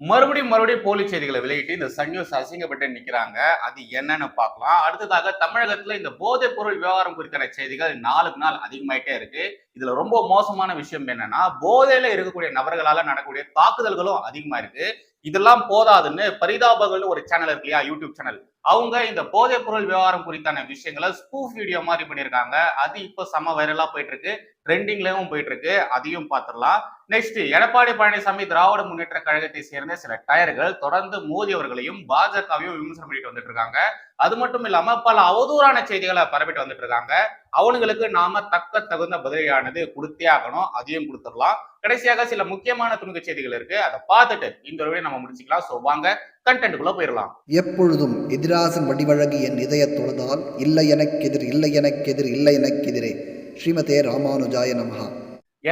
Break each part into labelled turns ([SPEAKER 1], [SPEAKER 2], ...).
[SPEAKER 1] மறுபடியும் மறுபடியும் போலி செய்திகளை வெளியிட்டு இந்த சன் நியூஸ் அசிங்கப்பட்டு நிக்கிறாங்க. அது என்னன்னு பார்க்கலாம். அடுத்ததாக தமிழகத்துல இந்த போதைப் பொருள் விவகாரம் குறித்தான செய்திகள் நாளுக்கு நாள் அதிகமாயிட்டே இருக்கு. இதுல ரொம்ப மோசமான விஷயம் என்னன்னா போதையில இருக்கக்கூடிய நபர்களால நடக்கக்கூடிய தாக்குதல்களும் அதிகமா இருக்கு. இதெல்லாம் போதாதுன்னு பரிதாபங்கள்னு ஒரு சேனல் இருக்கு இல்லையா? யூடியூப் சேனல் அவங்க இந்த போதைப் பொருள் விவகாரம் குறித்தான விஷயங்களை ஸ்பூஃப் வீடியோ மாதிரி பண்ணியிருக்காங்க. அது இப்போ செம வைரலா போயிட்டு இருக்கு ட்ரெண்டிங்லயும் போயிட்டு இருக்கு அதையும் பார்த்துடலாம். நெக்ஸ்ட் எடப்பாடி பழனிசாமி திராவிட முன்னேற்ற கழகத்தை சேர்ந்த சில டயர்கள் தொடர்ந்து மோதியவர்களையும் பாஜகவையும் விமர்சனம் பண்ணிட்டு வந்துட்டு இருக்காங்க. அது மட்டும் இல்லாம பல அவதூறான செய்திகளை பரப்பிட்டு வந்துட்டு இருக்காங்க. அவனுங்களுக்கு நாம தக்க தகுந்த பதிலானது கொடுத்தே ஆகணும். அதையும் கொடுத்துடலாம். கடைசியாக சில முக்கியமான துணுக்கு செய்திகள் இருக்கு. அதை பார்த்துட்டு இந்த வீடியோ நம்ம முடிச்சுக்கலாம். ஸோ வாங்க கண்டென்ட்டுக்குள்ள போயிடலாம்.
[SPEAKER 2] எப்பொழுதும் எதிராசன் வடிவழகு என் இதய தொழுதால் இல்லை எனக்கெதிர் இல்லை எனக்கெதிர் இல்லை எனக்கெதிரே ஸ்ரீமதே ராமானுஜாய நமஹா.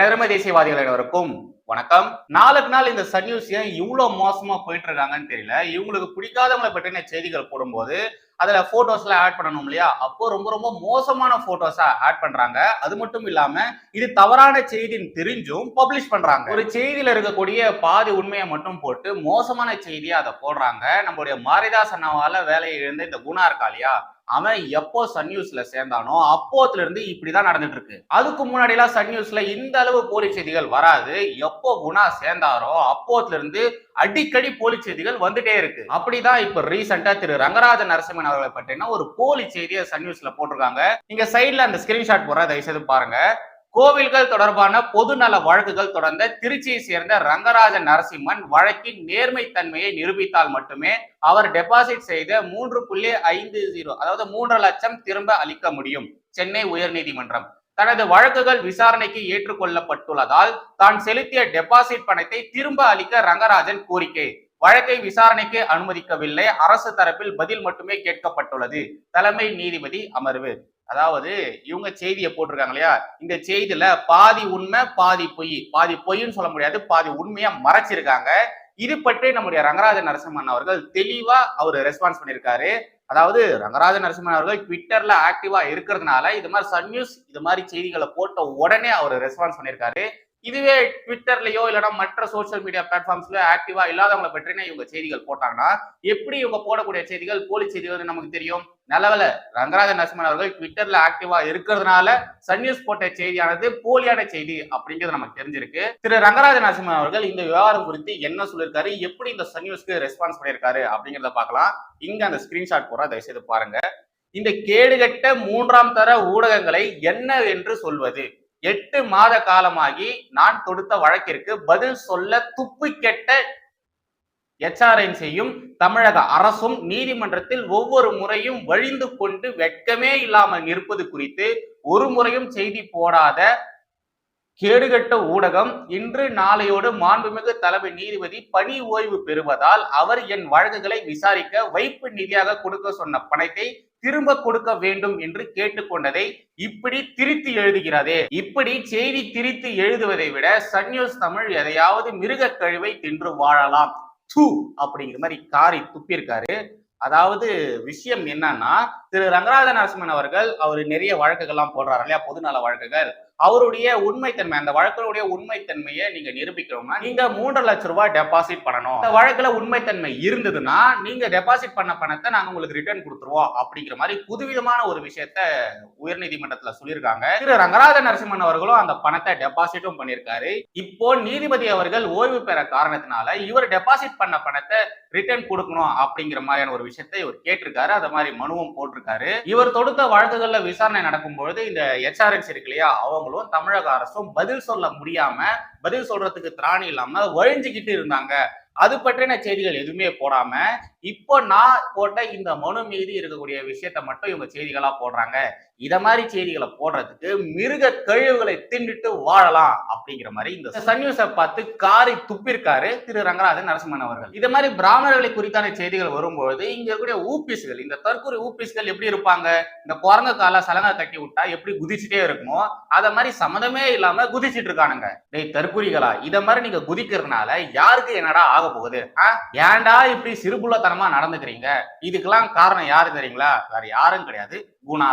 [SPEAKER 1] ஏழமை தேசியவாதிகள் அனைவருக்கும் வணக்கம். நாளுக்கு நாள் இந்த சன் நியூஸ் ஏன் இவ்வளவு மோசமா போயிட்டு இருக்காங்கன்னு தெரியல. இவங்களுக்கு பிடிக்காதவங்களை பற்றின செய்திகள் போடும்போது அதுல போட்டோஸ் எல்லாம் ஆட் பண்ணணும் இல்லையா? அப்போ ரொம்ப ரொம்ப மோசமான போட்டோஸா ஆட் பண்றாங்க. அது மட்டும் இல்லாம இது தவறான செய்தின்னு தெரிஞ்சும் பப்ளிஷ் பண்றாங்க. ஒரு செய்தியில இருக்கக்கூடிய பாதி உண்மையை மட்டும் போட்டு மோசமான செய்தியா அதை போடுறாங்க. நம்மளுடைய மாரிதாஸ் அண்ணாவால வேலையை இழந்த இந்த குணா இருக்கா இல்லையா? அவன் எப்போ சன் நியூஸ்ல சேர்ந்தானோ அப்போத்துல இருந்து இப்படிதான் நடந்துட்டு இருக்கு அதுக்கு முன்னாடி எல்லாம் சன் நியூஸ்ல இந்த அளவு போலி செய்திகள் வராது. எப்போ குணா சேர்ந்தாரோ அப்போத்துல இருந்து அடிக்கடி போலி செய்திகள் வந்துட்டே இருக்கு. அப்படிதான் இப்ப ரீசெண்டா திரு ரங்கராஜ நரசிம்மன் அவர்களை பற்றின ஒரு போலி செய்தியை சன் நியூஸ்ல போட்டிருக்காங்க. நீங்க சைட்ல அந்த ஸ்கிரீன்ஷாட் போற தயவு செய்து பாருங்க. கோவில்கள் தொடர்பான பொதுநல வழக்குகள் தொடர்ந்த திருச்சியை சேர்ந்த ரங்கராஜ நரசிம்மன் வழக்கின் நேர்மை தன்மையை நிரூபித்தால் மட்டுமே அவர் டெபாசிட் செய்த மூன்று புள்ளி ஐந்து ஜீரோ அதாவது மூன்று லட்சம் திரும்ப அளிக்க முடியும். சென்னை உயர்நீதிமன்றம். தனது வழக்குகள் விசாரணைக்கு ஏற்றுக்கொள்ளப்பட்டுள்ளதால் தான் செலுத்திய டெபாசிட் பணத்தை திரும்ப அளிக்க ரங்கராஜன் கோரிக்கை. வழக்கை விசாரணைக்கு அனுமதிக்கவில்லை. அரசு தரப்பில் பதில் மட்டுமே கேட்கப்பட்டுள்ளது. தலைமை நீதிபதி அமர்வு. அதாவது இவங்க செய்தியை போட்டிருக்காங்க இல்லையா? இந்த செய்தியில பாதி உண்மை பாதி பொய். பாதி பொய்ன்னு சொல்ல முடியாது பாதி உண்மையா மறைச்சிருக்காங்க. இது பற்றி நம்முடைய ரங்கராஜ நரசிம்மன் அவர்கள் தெளிவா அவர் ரெஸ்பான்ஸ் பண்ணியிருக்காரு. அதாவது ரங்கராஜ நரசிம்மன் அவர்கள் ட்விட்டர்ல ஆக்டிவா இருக்கிறதுனால இது மாதிரி சன் நியூஸ் இது மாதிரி செய்திகளை போட்ட உடனே அவர் ரெஸ்பான்ஸ் பண்ணியிருக்காரு. இதுவே ட்விட்டர்லயோ இல்லைன்னா மற்ற சோஷியல் மீடியா பிளாட்ஃபார்ம்ஸ்ல ஆக்டிவா இல்லாதவங்களை பற்றின இவங்க செய்திகள் போட்டாங்கன்னா எப்படி இவங்க போடக்கூடிய செய்திகள் போலி செய்திகள் நமக்கு தெரியும்? நல்லவல ரங்கராஜ நரசிம்மன் அவர்கள் ட்விட்டர்ல ஆக்டிவா இருக்கிறதுனால சன் நியூஸ் போட்ட செய்தியானது போலியான செய்தி அப்படிங்கிறது நமக்கு தெரிஞ்சிருக்கு. திரு ரங்கராஜ நரசிம்மன் அவர்கள் இந்த விவகாரம் குறித்து என்ன சொல்லியிருக்காரு எப்படி இந்த சன் நியூஸ்க்கு ரெஸ்பான்ஸ் பண்ணியிருக்காரு அப்படிங்கிறத பார்க்கலாம். இங்க அந்த ஸ்கிரீன்ஷாட் போற தயவுசெய்து பாருங்க. இந்த கேடுகட்ட மூன்றாம் தர ஊடகங்களை என்ன என்று சொல்வது? எட்டு மாத காலமாகி நான் தொடுத்த வழக்கிற்கு பதில் சொல்ல துப்பு கெட்ட எச்ஆர்என் செய்யும் தமிழக அரசும் நீதிமன்றத்தில் ஒவ்வொரு முறையும் வழிந்து கொண்டு வெட்கமே இல்லாமல் நிற்பது குறித்து ஒரு முறையும் செய்தி போடாத கேடுகட்ட ஊடகம் இன்று நாளையோடு மாண்புமிகு தலைமை நீதிபதி பணி ஓய்வு பெறுவதால் அவர் என் வழக்குகளை விசாரிக்க வைப்பு நிதியாக கொடுக்க சொன்ன பணத்தை திரும்ப கொடுக்க வேண்டும் என்று கேட்டுக்கொண்டதை இப்படி திரித்து எழுதுகிறதே. இப்படி செய்தி திரித்து எழுதுவதை விட சன் நியூஸ் தமிழ் எதையாவது மிருக கழிவை தின்று வாழலாம். டூ அப்படிங்கிற மாதிரி காரி துப்பியிருக்காரு. அதாவது விஷயம் என்னன்னா திரு ரங்கராஜ நரசிம்மன் அவர்கள் அவர் நிறைய வழக்குகள்லாம் போடுறாரு இல்லையா? பொதுநல வழக்குகள். அவருடைய உண்மைத்தன்மை அந்த வழக்கினுடைய உண்மைத்தன்மையை நீங்க நிரூபிக்கணும்னா நீங்க மூன்று லட்சம் ரூபாய் டெபாசிட் பண்ணணும். அந்த வழக்குல உண்மைத்தன்மை இருந்ததுன்னா நீங்க டெபாசிட் பண்ண பணத்தை நாங்க உங்களுக்கு ரிட்டர்ன் கொடுத்துருவோம் அப்படிங்கிற மாதிரி புதுவிதமான ஒரு விஷயத்த உயர்நீதிமன்றத்துல சொல்லியிருக்காங்க. திரு ரங்கராஜ நரசிம்மன் அவர்களும் அந்த பணத்தை டெபாசிட்டும் பண்ணியிருக்காரு. இப்போ நீதிபதி அவர்கள் ஓய்வு பெற காரணத்தினால இவர் டெபாசிட் பண்ண பணத்தை ரிட்டர்ன் கொடுக்கணும் அப்படிங்கிற மாதிரியான ஒரு விஷயத்தை இவர் கேட்டிருக்காரு. அந்த மாதிரி மனுவும் போட்டிருக்காரு. இவர் தொடுத்த வழக்குகள்ல விசாரணை நடக்கும் பொழுது இந்த எச்ஆர்என்ஸ் இருக்கு இல்லையா அவங்களும் தமிழக அரசும் பதில் சொல்ல முடியாம பதில் சொல்றதுக்கு திராணி இல்லாம வழிஞ்சுக்கிட்டு இருந்தாங்க. அது பற்றின செய்திகள் எதுவுமே போடாம இப்போ நான் போட்ட இந்த மனு மீது இருக்கக்கூடிய விஷயத்த மட்டும் இவங்க செய்திகளா போடுறாங்க. இத மாதிரி செய்திகளை போடுறதுக்கு மிருக கழிவுகளை தின்னுட்டு வாழலாம் அப்படிங்கிற மாதிரி இந்த சன் நியூஸை பார்த்து காரை துப்பிருக்காரு திரு ரங்கராஜன் நரசிம்மன் அவர்கள். இத மாதிரி பிராமணர்களை குறித்தான செய்திகள் வரும்பொழுது இங்க இருக்கக்கூடிய ஊபிஸ்கள் இந்த தற்கொலை ஊபிஸ்கள் எப்படி இருப்பாங்க? இந்த குரங்க கால சலங்கா கட்டி விட்டா எப்படி குதிச்சுட்டே இருக்குமோ அத மாதிரி சம்மதமே இல்லாம குதிச்சிட்டு இருக்கானுங்க. டேய் தற்குறிகளா இத மாதிரி நீங்க குதிக்கிறதுனால யாருக்கு என்னடா ஆக போகுது? ஏன்டா இப்படி சிறுபுள்ள நடந்துக்கிறீங்க. இதுக்கெல்லாம் காரணம் யாரு தெரியுங்களா? வேற யாரும் கிடையாது. குணா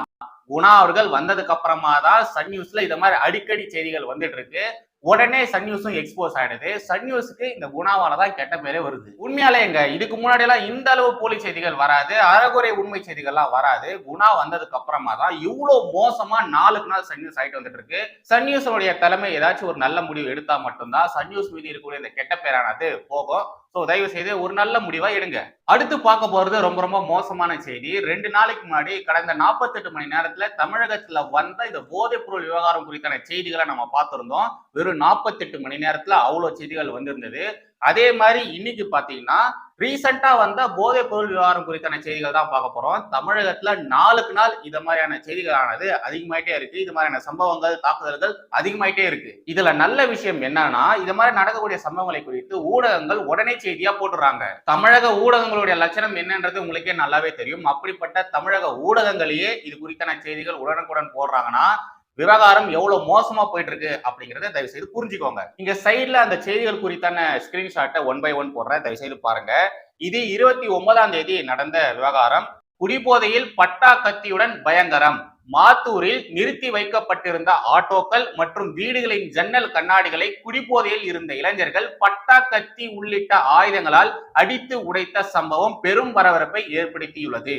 [SPEAKER 1] குணா அவர்கள் வந்ததுக்கு அப்புறமா தான் சன் நியூஸ்ல இந்த மாதிரி அடிக்கடி செய்திகள் வந்துட்டு இருக்கு. உடனே சன் நியூஸும் எக்ஸ்போஸ் ஆயிடுது. சன் நியூஸுக்கு இந்த குணாவால தான் கெட்ட பேரே வருது. உண்மையாலே எங்க இதுக்கு முன்னாடி எல்லாம் இந்த அளவு போலி செய்திகள் வராது. அறகுறை உண்மை செய்திகள்லாம் வராது. குணா வந்ததுக்கு அப்புறமா தான் இவ்வளவு மோசமா நாளுக்கு நாள் சன் நியூஸ் ஆயிட்டு வந்துட்டு இருக்கு. சன் நியூஸோடைய தலைமை ஏதாச்சும் ஒரு நல்ல முடிவு எடுத்தா மட்டும்தான் சன் நியூஸ் மீது இருக்கக்கூடிய இந்த கெட்ட பேரானது போகும். ஸோ தயவு செய்து ஒரு நல்ல முடிவாக எடுங்க. அடுத்து பார்க்க போகிறது ரொம்ப ரொம்ப மோசமான செய்தி. ரெண்டு நாளைக்கு முன்னாடி கடந்த நாற்பத்தெட்டு மணி நேரத்தில் தமிழகத்தில் வந்த இந்த போதைப் பொருள் விவகாரம் குறித்தான செய்திகளை நம்ம பார்த்துருந்தோம். வெறும் நாற்பத்தெட்டு மணி நேரத்தில் அவ்வளோ செய்திகள் வந்திருந்தது. அதே மாதிரி இன்னைக்கு பார்த்தீங்கன்னா ரீசெண்டா வந்த போதைப் பொருள் விவகாரம் குறித்தான செய்திகள் தான் பார்க்க போறோம். தமிழகத்துல நாளுக்கு நாள் இது மாதிரியான செய்திகளானது அதிகமாயிட்டே இருக்கு. இது மாதிரியான சம்பவங்கள் தாக்குதல்கள் அதிகமாயிட்டே இருக்கு. இதுல நல்ல விஷயம் என்னன்னா இது மாதிரி நடக்கக்கூடிய சம்பவங்களை குறித்து ஊடகங்கள் உடனே செய்தியா போட்டுறாங்க. தமிழக ஊடகங்களுடைய லட்சணம் என்னன்றது உங்களுக்கே நல்லாவே தெரியும். அப்படிப்பட்ட தமிழக ஊடகங்களையே இது குறித்தான செய்திகள் உடனுக்குடன் போடுறாங்கன்னா விவகாரம் எவ்வளவு மோசமா போயிட்டு இருக்கு அப்படிங்கறத தயவு செய்து புரிஞ்சுக்கோங்க. இங்க சைட்ல அந்த செய்திகள் குறித்தான ஸ்கிரீன்ஷாட்டை ஒன் பை ஒன் போடுறேன். தயவு செய்து பாருங்க. இது இருபத்தி ஒன்பதாம் தேதி நடந்த விவகாரம். குடிபோதையில் பட்டா கத்தியுடன் பயங்கரம். மாத்தூரில் நிறுத்தி வைக்கப்பட்டிருந்த ஆட்டோக்கள் மற்றும் வீடுகளின் ஜன்னல் கண்ணாடிகளை குடிபோதையில் இருந்த இளைஞர்கள் பட்டா கத்தி உள்ளிட்ட ஆயுதங்களால் அடித்து உடைத்த சம்பவம் பெரும் பரபரப்பை ஏற்படுத்தியுள்ளது.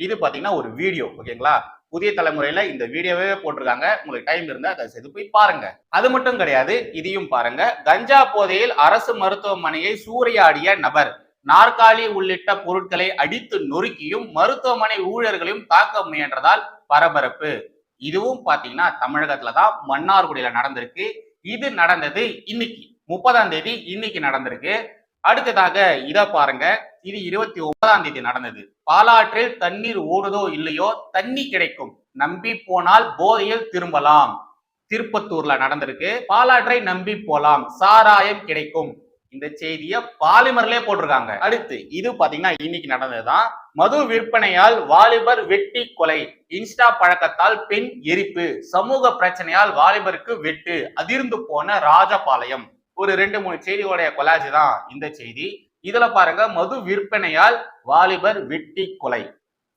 [SPEAKER 1] இது பாத்தீங்கன்னா ஒரு வீடியோ ஓகேங்களா புதிய தலைமுறையில இந்த வீடியோவே போட்டிருக்காங்க. உங்களுக்கு டைம் இருந்தா அதை செய்து போய் பாருங்க. அது மட்டும் கிடையாது இதையும் பாருங்க. கஞ்சா போதையில் அரசு மருத்துவமனையை சூறையாடிய நபர் நாற்காலி உள்ளிட்ட பொருட்களை அடித்து நொறுக்கியும் மருத்துவமனை ஊழியர்களையும் தாக்க முயன்றதால் பரபரப்பு. இதுவும் பாத்தீங்கன்னா தமிழகத்துல தான் மன்னார்குடியில நடந்திருக்கு. இது நடந்தது இன்னைக்கு முப்பதாம் தேதி இன்னைக்கு நடந்திருக்கு. அடுத்ததாக இத பாருங்க. இது இருபத்தி ஒன்பதாம் தேதி நடந்தது. பாலாற்றில் தண்ணீர் ஓடுதோ இல்லையோ தண்ணி கிடைக்கும். நம்பி போனால் போதையில் திரும்பலாம். திருப்பத்தூர்ல நடந்திருக்கு. பாலாற்றை நம்பி போலாம். சாராயம் கிடைக்கும். இந்த செய்திய பாலிமர்லயே போட்டிருக்காங்க. அடுத்து இது பாத்தீங்கன்னா இன்னைக்கு நடந்ததுதான். மது விற்பனையால் வாலிபர் வெட்டி கொலை. இன்ஸ்டா பழக்கத்தால் பெண் எரிப்பு. சமூக பிரச்சனையால் வாலிபருக்கு வெட்டு. அதிர்ந்து போன ராஜபாளையம். ஒரு ரெண்டு மூணு செய்திகளுடைய கொலாஜ் தான் இந்த செய்தி. இதுல பாருங்க மது விற்பனையால் வாலிபர் வெட்டி கொலை.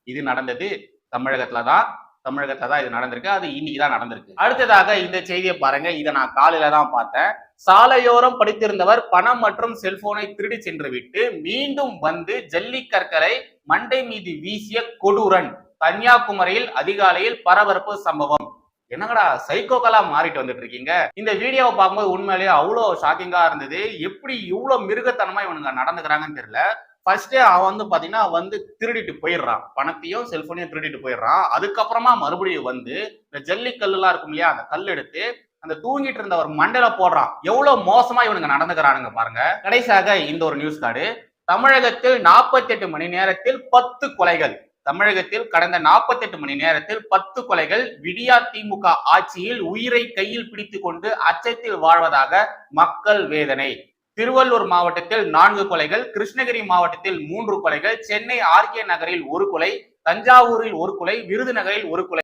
[SPEAKER 1] இது நடந்தது தமிழகத்துல தான். தமிழகத்துல தான் இது நடந்திருக்கு. அது இன்னைக்கு தான் நடந்திருக்கு. அடுத்ததாக இந்த செய்தியை பாருங்க. இதை நான் காலையில தான் பார்த்தேன். சாலையோரம் படித்திருந்தவர் பணம் மற்றும் செல்போனை திருடி சென்று விட்டு மீண்டும் வந்து ஜல்லிக்கற்களை மண்டை மீது வீசிய கொடூரன். கன்னியாகுமரியில் அதிகாலையில் பரபரப்பு சம்பவம். என்னங்கடா சைக்கோக்கலா மாறிட்டு வந்துட்டு இருக்கீங்க இந்த வீடியோவை பார்க்கும்போது உண்மையிலேயே அவ்வளோ ஷாக்கிங்கா இருந்தது. எப்படி இவ்வளோ மிருகத்தனமா இவனுங்க நடந்துக்கிறாங்கன்னு தெரியல. ஃபர்ஸ்டே அவன் வந்து பார்த்தீங்கன்னா வந்து திருடிட்டு போயிடுறான். பணத்தையும் செல்போனையும் திருடிட்டு போயிடுறான். அதுக்கப்புறமா மறுபடியும் வந்து இந்த ஜல்லிக்கல்லுலாம் இருக்கும் இல்லையா அந்த கல் எடுத்து அந்த தூங்கிட்டு இருந்த ஒரு மண்டல போடுறான். எவ்வளவு மோசமா இவனுங்க நடந்துக்கிறானுங்க பாருங்க. கடைசியாக இந்த ஒரு நியூஸ் கார்டு தமிழகத்தில் 48 மணி நேரத்தில் பத்து கொலைகள். தமிழகத்தில் கடந்த 48 மணி நேரத்தில் பத்து கொலைகள் விடியா திமுக ஆட்சியில் உயிரை கையில் பிடித்து கொண்டு அச்சத்தில் வாழ்வதாக மக்கள் வேதனை. திருவள்ளூர் மாவட்டத்தில் நான்கு கொலைகள் கிருஷ்ணகிரி மாவட்டத்தில் மூன்று கொலைகள் சென்னை ஆர்கே நகரில் ஒரு கொலை தஞ்சாவூரில் ஒரு கொலை விருதுநகரில் ஒரு கொலை.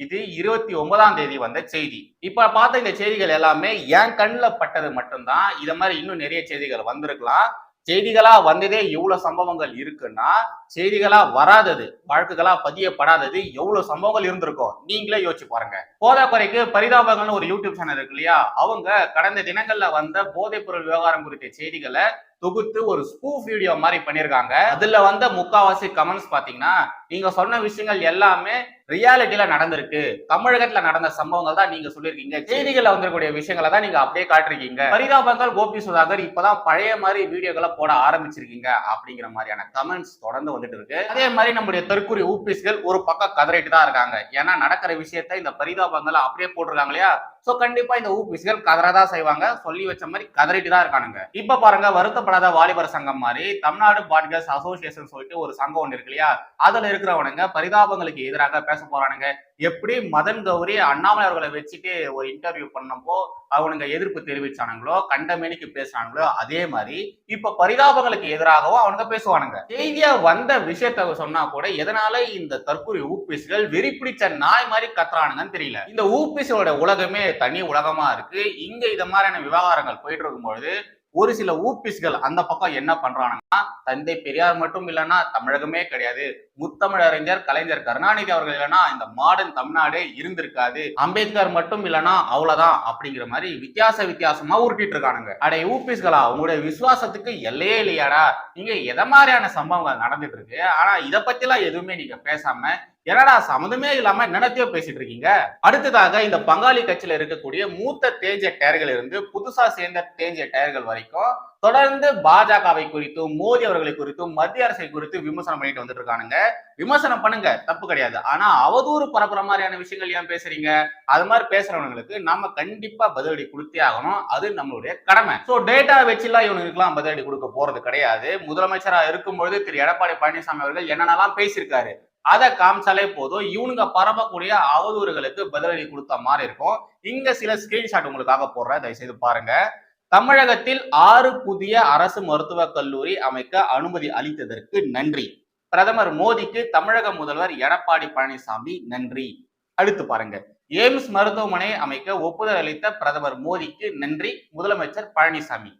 [SPEAKER 1] இது இருபத்தி ஒன்பதாம் தேதி வந்த செய்தி. இப்ப பார்த்த இந்த செய்திகள் எல்லாமே என் கண்ணில் பட்டது மட்டும்தான். இத மாதிரி இன்னும் நிறைய செய்திகள் வந்திருக்கலாம். செய்திகளா வந்ததே இவ்வளவு சம்பவங்கள் இருக்குன்னா செய்திகளா வராதது வழக்குகளா பதியப்படாதது எவ்வளவு சம்பவங்கள் இருந்திருக்கும் நீங்களே யோசிச்சு பாருங்க. போதாக்குறைக்கு பரிதாபங்கள்னு ஒரு யூடியூப் சேனல் இருக்கு இல்லையா? அவங்க கடந்த தினங்கள்ல வந்த போதைப் பொருள் விவகாரம் குறித்த செய்திகளை தொகுத்து ஒரு ஸ்பூஃப் வீடியோ மாதிரி பண்ணியிருக்காங்க. அதுல வந்த முக்காவாசி கமெண்ட்ஸ் பாத்தீங்கன்னா நீங்க சொன்ன விஷயங்கள் எல்லாமே ரியாலிட்டியில நடந்திருக்கு. தமிழகத்துல நடந்த சம்பவங்கள் தான் நீங்க சொல்லியிருக்கீங்க. செய்திகள்ல வந்திருக்கக்கூடிய விஷயங்களை தான் நீங்க அப்படியே காட்டிருக்கீங்க. பரிதாபங்கள் கோபி சுதாகர் இப்பதான் பழைய மாதிரி வீடியோக்களை போட ஆரம்பிச்சிருக்கீங்க அப்படிங்கிற மாதிரியான கமெண்ட்ஸ் தொடர்ந்து வந்துட்டு இருக்கு அதே மாதிரி நம்முடைய தெற்குறி ஊபிஸ்கள் ஒரு பக்கம் கதறிட்டு தான் இருக்காங்க. ஏன்னா நடக்கிற விஷயத்த இந்த பரிதாபங்களை அப்படியே போட்டிருக்காங்க இல்லையா? சோ கண்டிப்பா இந்த ஊபிஸ்கள் கதறதான் செய்வாங்க. சொல்லி வச்ச மாதிரி கதறிட்டு தான் இருக்கானுங்க. இப்ப பாருங்க வருத்தப்படாத வாலிபர் சங்கம் மாதிரி தமிழ்நாடு பாட்காஸ்ட் அசோசியேஷன் சொல்லிட்டு ஒரு சங்கம் ஒன்று இருக்கு இல்லையா? அதுல இருக்கிறவனுங்க பரிதாபங்களுக்கு எதிராக பேச போறானுங்க. எப்படி மதன் கௌரி அண்ணாமலை அவர்களை வச்சுட்டு ஒரு இன்டர்வியூ பண்ணப்போ அவனுங்க எதிர்ப்பு தெரிவிச்சானுங்களோ கண்டமேனிக்கு பேசுறானுங்களோ அதே மாதிரி இப்ப பரிதாபங்களுக்கு எதிராகவும் அவனுங்க பேசுவானுங்க. செய்தியா வந்த விஷயத்த சொன்னா கூட எதனால இந்த தற்கொலை ஊப்பிசுகள் வெறி பிடிச்ச நாய் மாதிரி கத்துறானுங்கன்னு தெரியல. இந்த ஊப்பிஸோட உலகமே தனி உலகமா இருக்கு. இங்க இத மாதிரியான விவகாரங்கள் போயிட்டு இருக்கும்பொழுது ஒரு சில ஊப்பிஸ்கள் அந்த பக்கம் என்ன பண்றாங்கன்னா தந்தை பெரியார் மட்டும் இல்லைன்னா தமிழகமே கிடையாது. முத்தமிழறிஞர் கலைஞர் கருணாநிதி அவர்கள் இல்லைன்னா இந்த மாடர்ன் தமிழ்நாடே இருந்திருக்காது. அம்பேத்கர் மட்டும் இல்லைன்னா அவ்வளவுதான் அப்படிங்கிற மாதிரி வித்தியாச வித்தியாசமா உருட்டிட்டு இருக்கானுங்க. அடே ஊபிஸ்களா உங்களுடைய விசுவாசத்துக்கு எல்லையே இல்லையாடா. நீங்க எத மாதிரியான சம்பவங்கள் நடந்துட்டு இருக்கு? ஆனா இதை பத்தி எல்லாம் எதுவுமே நீங்க பேசாம என்னடா சம்மந்தமே இல்லாம என்னத்தையோ பேசிட்டு இருக்கீங்க? அடுத்ததாக இந்த பங்காளி கட்சியில இருக்கக்கூடிய மூத்த தேஜ டயர்கள் இருந்து புதுசா சேர்ந்த தேஜ டயர்கள் வரைக்கும் தொடர்ந்து பாஜகவை குறித்தும் மோடி அவர்களை குறித்தும் மத்திய அரசை குறித்து விமர்சனம் பண்ணிட்டு வந்துட்டு இருக்கானுங்க. விமர்சனம் பண்ணுங்க தப்பு கிடையாது. ஆனா அவதூறு பரப்புற மாதிரியான விஷயங்கள் ஏன் பேசுறீங்க? அது மாதிரி பேசுறவங்களுக்கு நம்ம கண்டிப்பா பதிலடி கொடுத்தே ஆகணும். அது நம்மளுடைய கடமை. சோ டேட்டா வச்சுலாம் இவனுக்குலாம் பதிலடி கொடுக்க போறது கிடையாது. முதலமைச்சரா இருக்கும்பொழுது திரு. எடப்பாடி பழனிசாமி அவர்கள் என்னென்னலாம் பேசியிருக்காரு? அதை காமிச்சாலே போதும். இவனுங்க பரப்பக்கூடிய அவதூறுகளுக்கு பதிலடி கொடுத்த மாதிரி இருக்கும். இங்க சில ஸ்கிரீன்ஷாட் உங்களுக்காக போடுறேன். தயவு செய்து பாருங்க. தமிழகத்தில் ஆறு புதிய அரசு மருத்துவக் கல்லூரி அமைக்க அனுமதி அளித்ததற்கு நன்றி. பிரதமர் மோடிக்கு தமிழக முதல்வர் எடப்பாடி பழனிசாமி நன்றி. அடுத்து பாருங்க. எய்ம்ஸ் மருத்துவமனை அமைக்க ஒப்புதல் அளித்த பிரதமர் மோடிக்கு நன்றி. முதலமைச்சர் பழனிசாமி.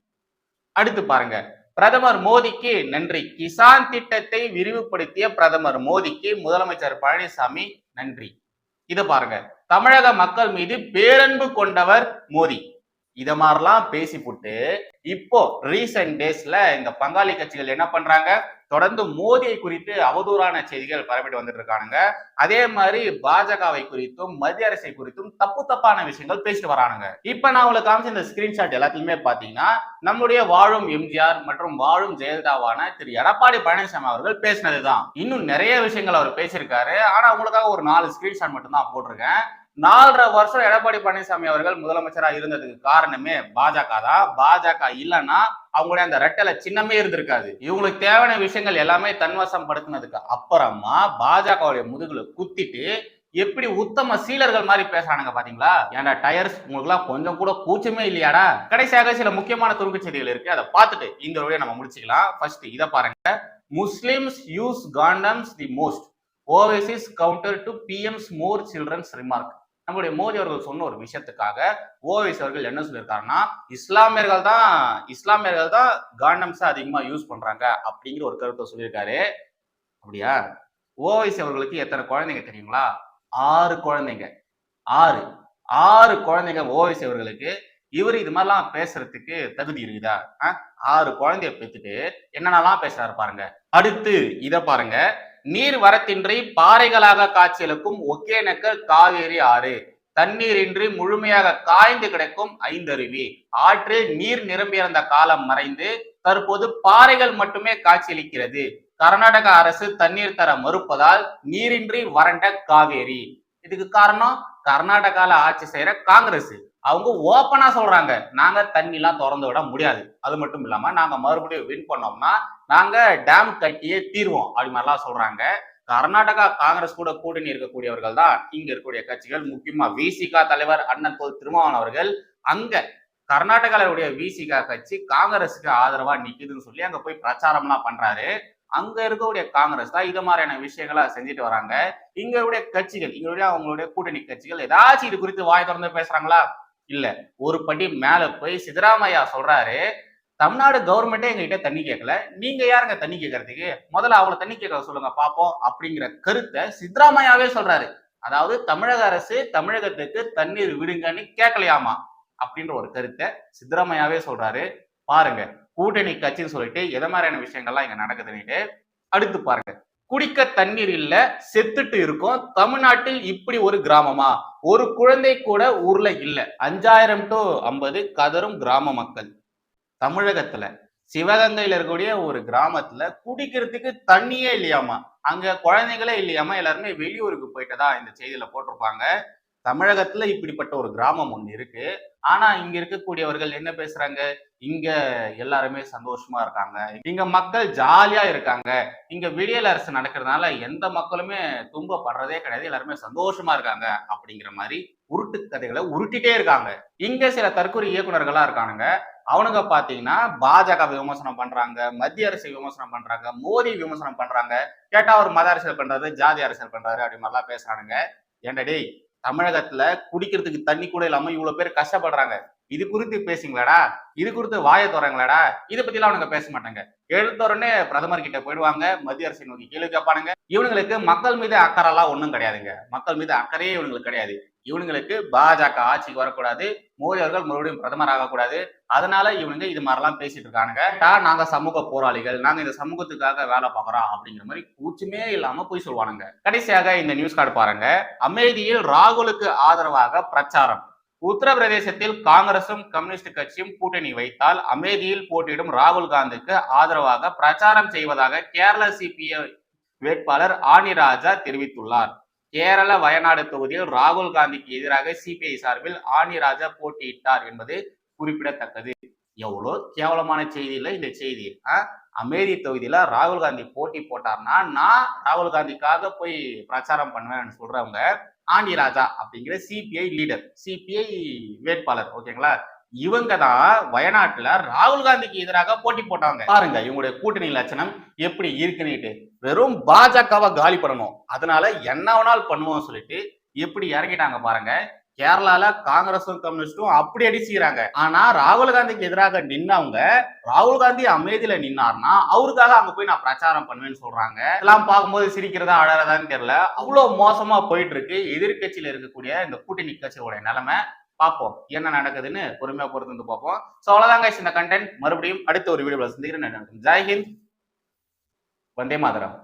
[SPEAKER 1] அடுத்து பாருங்க. பிரதமர் மோடிக்கு நன்றி. கிசான் திட்டத்தை விரிவுபடுத்திய பிரதமர் மோடிக்கு முதலமைச்சர் பழனிசாமி நன்றி. இது பாருங்க. தமிழக மக்கள் மீது பேரன்பு கொண்டவர் மோடி. இத மாதிரிலாம் பேசிப்புட்டு இப்போ ரீசெண்ட் டேஸ்ல இந்த பங்காளி கட்சிகள் என்ன பண்றாங்க? தொடர்ந்து மோடியை குறித்து அவதூறான செய்திகள் பரப்பிட்டு வந்துட்டு இருக்கானுங்க. அதே மாதிரி பாஜகவை குறித்தும் மத்திய அரசை குறித்தும் தப்பு தப்பான விஷயங்கள் பேசிட்டு வரானுங்க. இப்ப நான் உங்களுக்கு காமிச்ச இந்த ஸ்கிரீன்ஷாட் எல்லாத்துலயுமே பாத்தீங்கன்னா நம்முடைய வாழும் எம்ஜிஆர் மற்றும் வாழும் ஜெயலலிதாவான திரு எடப்பாடி பழனிசாமி அவர்கள் பேசினதுதான். இன்னும் நிறைய விஷயங்கள் அவர் பேசியிருக்காரு. ஆனா உங்களுக்காக ஒரு நாலு ஸ்கிரீன்ஷாட் மட்டும் தான் போட்டிருக்கேன். நாலரை வருஷம் எடப்பாடி பழனிசாமி அவர்கள் முதலமைச்சராக இருந்ததுக்கு காரணமே பாஜக தான். பாஜக இல்லைன்னா அவங்களுடைய அந்த ரெட்டலை சின்னமே இருந்திருக்காது. இவங்களுக்கு தேவையான விஷயங்கள் எல்லாமே தன்வசம் படுத்தினதுக்கு அப்புறமா பாஜகவுடைய முதுகுல குத்திட்டு எப்படி உத்தம சீலர்கள் மாதிரி பேசுறானுங்க பாத்தீங்களா? ஏன்டா டயர்ஸ் உங்களுக்கு கொஞ்சம் கூட கூச்சமே இல்லையாடா? கடைசியாக சில முக்கியமான துருக்கு செய்திகள் இருக்கு. அதை பார்த்துட்டு இந்த வழியை நம்ம முடிச்சுக்கலாம். ஃபர்ஸ்ட் இதை பாருங்க. Muslims use condoms the most overseas counter to PMs more childrens remark நம்முடைய மோடி அவர்கள் சொன்ன ஒரு விஷயத்துக்காக ஓவைஸ் அவர்கள் என்ன சொல்லியிருக்காருன்னா இஸ்லாமியர்கள் தான் இஸ்லாமியர்கள் தான் காண்டம்ஸ் அதிகமாக யூஸ் பண்ணுறாங்க அப்படிங்கிற ஒரு கருத்தை சொல்லியிருக்காரு. அப்படியா? ஓவைஸ் அவர்களுக்கு எத்தனை குழந்தைங்க தெரியுங்களா? ஆறு குழந்தைங்க. ஆறு. ஆறு குழந்தைங்க ஓவைஸ் அவர்களுக்கு. இவர் இது மாதிரிலாம் பேசுறதுக்கு தகுதி இருக்குதா? ஆ? ஆறு குழந்தைய பெற்றுட்டு என்னென்னலாம் பேசுறாரு பாருங்க. அடுத்து இதை பாருங்க. நீர் வரத்தின்றி பாறைகளாக காட்சியளிக்கும் ஒகேனக்கல் காவேரி ஆறு. தண்ணீரின்றி முழுமையாக காய்ந்து கிடக்கும் ஐந்தருவி. ஆற்றில் நீர் நிரம்பியிருந்த காலம் மறைந்து தற்போது பாறைகள் மட்டுமே காட்சியளிக்கிறது. கர்நாடக அரசு தண்ணீர் தர மறுப்பதால் நீரின்றி வறண்ட காவேரி. இதுக்கு காரணம் கர்நாடகால ஆட்சி செய்யற காங்கிரஸ் அவங்க ஓப்பனா சொல்றாங்க நாங்க தண்ணி எல்லாம் திறந்து விட முடியாது. அது மட்டும் இல்லாம நாங்க மறுபடியும் வின் பண்ணோம்னா நாங்க டேம் கட்டியே தீர்வோம் அப்படி மாதிரிலாம் சொல்றாங்க. கர்நாடகா காங்கிரஸ் கூட கூட்டணி இருக்கக்கூடியவர்கள் தான் இங்க இருக்கக்கூடிய கட்சிகள். முக்கியமா விசிகா தலைவர் அண்ணன் தொல் திருமாவளவன் அவர்கள் அங்க கர்நாடகாவுடைய விசிகா கட்சி காங்கிரஸுக்கு ஆதரவா நிக்குதுன்னு சொல்லி அங்க போய் பிரச்சாரம்லாம் பண்றாரு. அங்க இருக்கக்கூடிய காங்கிரஸ் தான் இது மாதிரியான விஷயங்களா செஞ்சுட்டு வராங்க. இங்களுடைய கட்சிகள் இங்களுடைய அவங்களுடைய கூட்டணி கட்சிகள் ஏதாச்சும் இது குறித்து வாய் திறந்து பேசுறாங்களா? இல்ல. ஒரு படி மேல போய் சித்தராமையா சொல்றாரு. தமிழ்நாடு கவர்மெண்ட்டே எங்ககிட்ட தண்ணி கேட்கல. நீங்க யாருங்க தண்ணி கேட்கறதுக்கு? முதல்ல அவங்கள தண்ணி கேட்க சொல்லுங்க பாப்போம் அப்படிங்கிற கருத்தை சித்தராமையாவே சொல்றாரு. அதாவது தமிழக அரசு தமிழகத்துக்கு தண்ணீர் விடுங்கன்னு கேட்கலையாமா? அப்படின்ற ஒரு கருத்தை சித்தராமையாவே சொல்றாரு. பாருங்க கூட்டணி கட்சின்னு சொல்லிட்டு எதை மாதிரியான விஷயங்கள்லாம் இங்க நடக்குதுன்னுட்டு அடுத்து பாருங்க. குடிக்க தண்ணீர் இல்ல செத்துட்டு இருக்கும். தமிழ்நாட்டில் இப்படி ஒரு கிராமமா? ஒரு குழந்தை கூட ஊர்ல இல்ல. அஞ்சாயிரம் டு ஐம்பது கதரும் கிராம மக்கள். தமிழகத்துல சிவகங்கையில இருக்கக்கூடிய ஒரு கிராமத்துல குடிக்கிறதுக்கு தண்ணியே இல்லையாமா? அங்க குழந்தைங்களே இல்லையாமா? எல்லாருமே வெளியூருக்கு போயிட்டதா இந்த செய்தியில போட்டிருப்பாங்க. தமிழகத்துல இப்படிப்பட்ட ஒரு கிராமம் ஒன்று இருக்கு. ஆனா இங்க இருக்கக்கூடியவர்கள் என்ன பேசுறாங்க? இங்க எல்லாருமே சந்தோஷமா இருக்காங்க. இங்க மக்கள் ஜாலியா இருக்காங்க. இங்க விடியல் அரசு நடக்கிறதுனால எந்த மக்களுமே துன்பப்படுறதே கிடையாது. எல்லாருமே சந்தோஷமா இருக்காங்க அப்படிங்கிற மாதிரி உருட்டு கதைகளை உருட்டிட்டே இருக்காங்க. இங்க சில தற்கொலை இயக்குநர்களா இருக்கானுங்க. அவனுங்க பாத்தீங்கன்னா பாஜக விமர்சனம் பண்றாங்க மத்திய அரசு விமர்சனம் பண்றாங்க மோடி விமர்சனம் பண்றாங்க. கேட்டா அவர் மத அரசியல் பண்றாரு ஜாதி அரசியல் பண்றாரு அப்படி மாதிரிலாம் பேசுறானுங்க. ஏன்டா டேய் தமிழகத்துல குடிக்கிறதுக்கு தண்ணி கூட இல்லாம இவ்வளவு பேர் கஷ்டப்படுறாங்க. இது குறித்து பேசுங்களாடா. இது குறித்து வாயை தோறாங்களாடா. இதை பத்தி எல்லாம் அவனுங்க பேச மாட்டாங்க. எடுத்த பிரதமர் கிட்ட போயிடுவாங்க. மத்திய அரசை நோக்கி கேள்வி கேட்பானுங்க. இவனுங்களுக்கு மக்கள் மீது அக்கறைலாம் ஒன்றும் கிடையாதுங்க. மக்கள் மீது அக்கறையே இவனுங்களுக்கு கிடையாது. இவனுங்களுக்கு பாஜக ஆட்சிக்கு வரக்கூடாது. மோடி அவர்கள் மறுபடியும் பிரதமர் ஆகக்கூடாது. அதனால இவனுங்க இது மாதிரிலாம் பேசிட்டு இருக்கானுங்க. "டா, நாங்க சமூக போராளிகள். நாங்க இந்த சமூகத்துக்காக வேலை பார்க்குறோம் அப்படிங்கிற மாதிரி கூச்சமே இல்லாம போய் சொல்லுவானுங்க கடைசியாக இந்த நியூஸ் கார்டு பாருங்க. அமேதியில் ராகுலுக்கு ஆதரவாக பிரச்சாரம். உத்தரப்பிரதேசத்தில் காங்கிரசும் கம்யூனிஸ்ட் கட்சியும் கூட்டணி வைத்தால் அமேதியில் போட்டியிடும் ராகுல் காந்திக்கு ஆதரவாக பிரச்சாரம் செய்வதாக கேரள சிபிஐ வேட்பாளர் ஆனிராஜா தெரிவித்துள்ளார். கேரள வயநாடு தொகுதியில் ராகுல் காந்திக்கு எதிராக சிபிஐ சார்பில் ஆணிராஜா போட்டியிட்டார் என்பது குறிப்பிடத்தக்கது. எவ்வளோ கேவலமான செய்தி இல்லை இந்த செய்தி. ஆ? அமேதி தொகுதியில ராகுல் காந்தி போட்டி போட்டார்னா நான் ராகுல் காந்திக்காக போய் பிரச்சாரம் பண்ணுவேன்னு சொல்றவங்க ஆண்டி ராஜா அப்படிங்கிற சிபிஐ லீடர் சிபிஐ வேட்பாளர் ஓகேங்களா? இவங்க தான் வயநாட்டுல ராகுல் காந்திக்கு எதிராக போட்டி போட்டாங்க. பாருங்க இவங்களுடைய கூட்டணி லட்சணம் எப்படி இருக்குன்னுட்டு. வெறும் பாஜகவை காலி பண்ணணும். அதனால என்ன வேணாலும் பண்ணுவோம் சொல்லிட்டு எப்படி இறங்கிட்டாங்க பாருங்க. கேரளால காங்கிரஸும் கம்யூனிஸ்டும் அப்படி அடிச்சுக்கிறாங்க ஆனா ராகுல் காந்திக்கு எதிராக நின்னவங்க ராகுல் காந்தி அமைதியில நின்னார்னா அவருக்காக அங்க போய் நான் பிரச்சாரம் பண்ணுவேன்னு சொல்றாங்க. இதெல்லாம் பார்க்கும்போது சிரிக்கிறதா அழறதான்னு தெரியல. அவ்வளவு மோசமா போயிட்டு இருக்கு. எதிர்கட்சியில இருக்கக்கூடிய இந்த கூட்டணி கட்சியோட நிலைமை பார்ப்போம். என்ன நடக்குதுன்னு பொறுமையா பொறுத்து வந்து பார்ப்போம். சோ அவ்வளவுதாங்க இந்த கண்டென்ட் மறுபடியும் அடுத்த ஒரு வீடியோவில் சந்திக்கிறேன். ஜெய்ஹிந்த் வந்தே மாதரம்.